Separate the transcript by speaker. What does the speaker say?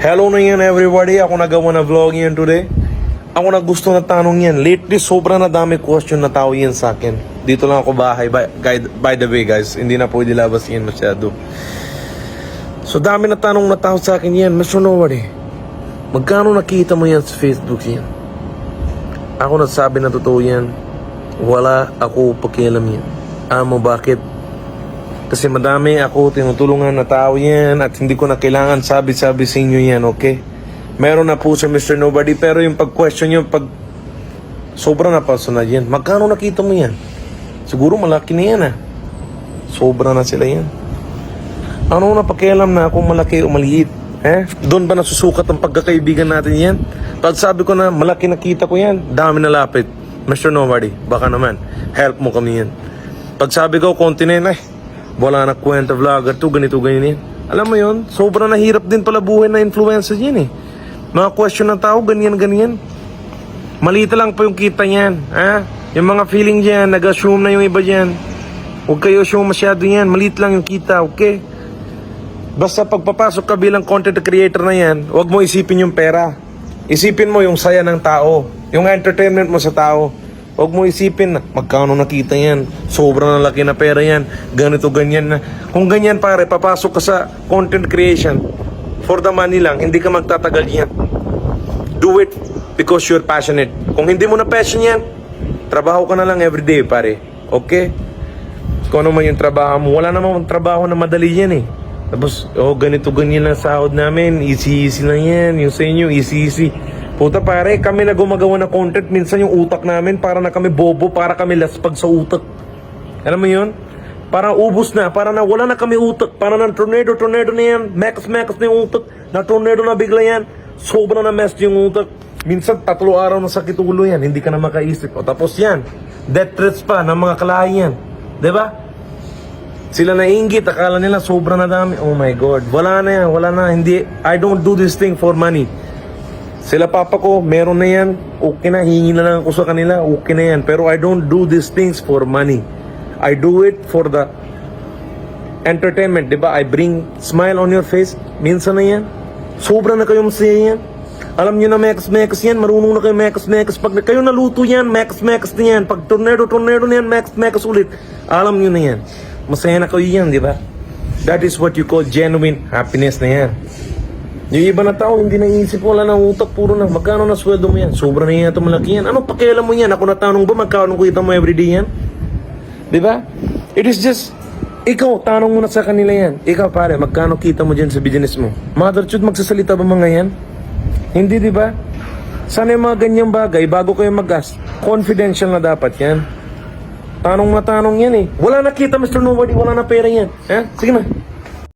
Speaker 1: Hello na yan everybody. Ako nagawa na vlog yan today. Ako na gusto na tanong yan. Lately, sobrang na dami question na tao yan sa akin. Dito lang ako bahay. By, guide- by the way guys, hindi na pwede labas yan masyado. So dami na tanong na tao sa akin yan. Mr. Nobody, magkano nakita mo yan sa Facebook yan? Ako nagsabi na totoo yan. Wala ako pakialam yan. Amo bakit? Kasi madami ako tinutulungan na tao yan at hindi ko na kailangan sabi-sabi sa inyo yan, okay? Meron na po si Mr. Nobody pero yung pag-question nyo, pag sobra na personal yan. Magkano nakita mo yan? Siguro malaki na yan ah. Sobra na sila yan. Ano na pakialam na kung malaki o maliit? Eh? Doon ba nasusukat ang pagkakaibigan natin yan? Pag sabi ko na malaki nakita ko yan, dami na lapit. Mr. Nobody, baka naman, help mo kami yan. Pag sabi ko, konti na yun, ay, wala na kwenta vlogger to, ganito, ganyan yan. Alam mo yon sobrang nahirap din pala buhay na influencers yan eh. Mga question ng tao, ganyan, ganyan. Malita lang po yung kita niyan. Ha? Yung mga feeling dyan, nag-assume na yung iba dyan. Huwag kayo assume masyado yan. Maliit lang yung kita, okay? Basta pagpapasok ka bilang content creator na yan, huwag mo isipin yung pera. Isipin mo yung saya ng tao. Yung entertainment mo sa tao. Huwag mo isipin magkano nakita yan. Sobrang laki na pera yan. Ganito, ganyan na. Kung ganyan pare, papasok ka sa content creation for the money lang, hindi ka magtatagal yan. Do it because you're passionate. Kung hindi mo na passion yan, trabaho ka na lang everyday pare. Okay? Kung ano man yung trabaho mo, wala namang trabaho na madali yan eh. Tapos, oh, ganito, ganyan lang sahod namin. Easy-easy lang yan. Yung sa inyo, easy-easy. Puta pare, kami na gumagawa ng content. Minsan yung utak namin, para na kami bobo, para kami laspag sa utak. Alam mo yun? Para ubus na, para na wala na kami utak. Para na tornado, tornado na yan. Mekas-mekas na yung utak. Na tornado na bigla yan. Sobra na mess yung utak. Minsan, tatlo araw na sakit ulo yan. Hindi ka na makaisip. O tapos yan, death threats pa ng mga kalayan. ba? Sila nainggit, akala nila sobra na dami. Oh my God, wala na yan, wala na. Hindi, I don't do this thing for money. Sila papa ko, meron na yan. Okay na, hingi na lang ako sa kanila. Okay na yan. Pero I don't do these things for money. I do it for the entertainment, di ba? I bring smile on your face. Minsan na yan. Sobra na kayong masaya yan. Alam nyo na mekas-mekas yan. Marunong na kayo mekas-mekas. Pag kayo naluto yan, mekas-mekas na yan. Pag tornado-tornado na yan, mekas-mekas ulit. Alam nyo na yan. Masaya na kayo yan, di ba? That is what you call genuine happiness na yan. Yung iba na tao, hindi naisip, wala na utak, puro na, magkano na sweldo mo yan? Sobra na yan, malaki yan. Ano pakialam mo yan? Ako natanong ba, magkano kita mo everyday yan? Di ba? It is just, ikaw, tanong mo na sa kanila yan. Ikaw pare, magkano kita mo dyan sa business mo? Mother Chud, magsasalita ba mga yan? Hindi, di ba? Sana yung mga ganyang bagay, bago kayo mag-gas, confidential na dapat yan. Tanong na tanong yan eh. Wala na kita, Mr. Nobody, wala na pera yan. Eh? Sige na.